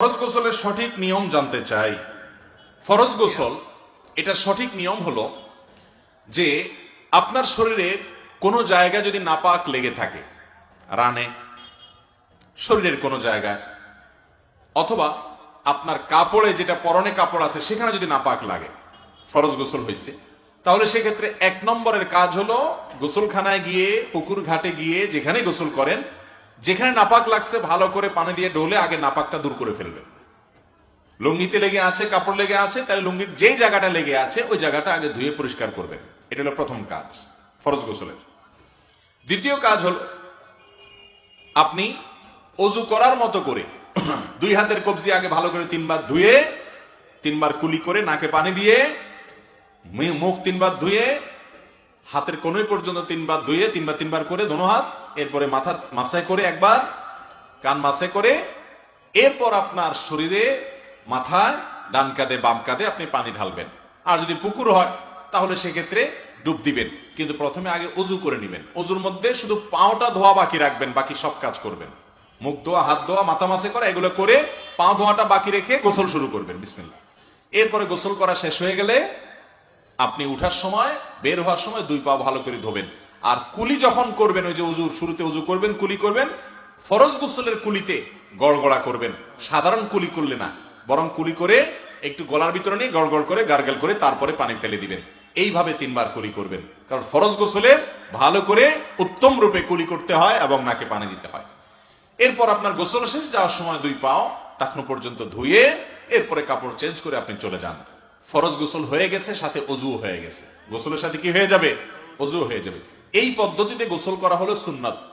ফরজ গোসলের সঠিক নিয়ম জানতে চাই। ফরজ গোসল, এটার সঠিক নিয়ম হলো যে আপনার শরীরের কোনো জায়গায় যদি নাপাক লেগে থাকে, রানে, শরীরের কোনো জায়গায়, অথবা আপনার কাপড়ে যেটা পরনে কাপড় আছে, সেখানে যদি নাপাক লাগে, ফরজ গোসল হয়েছে তাহলে সেক্ষেত্রে এক নম্বরের কাজ হলো গোসলখানায় গিয়ে, পুকুর ঘাটে গিয়ে যেখানে গোসল করেন যেখানে নাপাক লাগছে, ভালো করে পানি দিয়ে ডলে আগে নাপাকটা দূর করে ফেলবে। লুঙ্গিতে লেগে আছে, কাপড় লেগে আছে, তাহলে লুঙ্গির যেই জায়গাটা লেগে আছে, ওই জায়গাটা আগে ধুয়ে পরিষ্কার করবেন এটা হলো প্রথম কাজ, ফরজ গোসলের। দ্বিতীয় কাজ হল, আপনি অজু করার মতো করে দুই হাতের কবজি আগে ভালো করে তিনবার ধুয়ে, তিনবার কুলি করে নাকে পানি দিয়ে মুখ তিনবার ধুয়ে, হাতের কোনোই পর্যন্ত তিনবার ধুয়ে, তিনবার তিনবার করে দোনো হাত এরপরে মাথা মাসায় করে একবার, কান মাসায় করে, এরপর আপনার শরীরে মাথায় ডান কাঁধে বাম কাঁধে আপনি পানি ঢালবেন। আর যদি পুকুর হয়, তাহলে সেক্ষেত্রে ডুব দিবেন। কিন্তু প্রথমে আগে অজু করে নেবেন। অজুর মধ্যে শুধু পাওটা ধোয়া বাকি রাখবেন, বাকি সব কাজ করবেন। মুখ ধোয়া, হাত ধোয়া, মাথা মাসে করা, এগুলো করে পাও ধোয়াটা বাকি রেখে গোসল শুরু করবেন। বিসমিল্লাহ। এরপরে গোসল করা শেষ হয়ে গেলে আপনি উঠার সময়, বের হওয়ার সময় দুই পা ভালো করে ধোবেন। আর কুলি যখন করবেন, ওই যে উজুর শুরুতে উজু করবেন, কুলি করবেন, ফরজ গোসলের কুলিতে গড়গড়া করবেন। সাধারণ কুলি করলে না, বরং কুলি করে একটু গলার ভিতরে নিয়ে গড়গড় করে, গার্গেল করে তারপরে পানি ফেলে দিবেন। এইভাবে তিনবার কুলি করবেন। কারণ ফরজ গোসলে ভালো করে উত্তম রূপে কুলি করতে হয় এবং নাকে পানি দিতে হয়। এরপর আপনার গোসল শেষ, যাওয়ার সময় দুই পাও টাকনো পর্যন্ত ধুয়ে এরপরে কাপড় চেঞ্জ করে আপনি চলে যান। ফরজ গোসল হয়ে গেছে, সাথে অজু হয়ে গেছে। গোসলের সাথে কি হয়ে যাবে? অজু হয়ে যাবে। এই পদ্ধতিতে গোসল করা হলো সুন্নাত।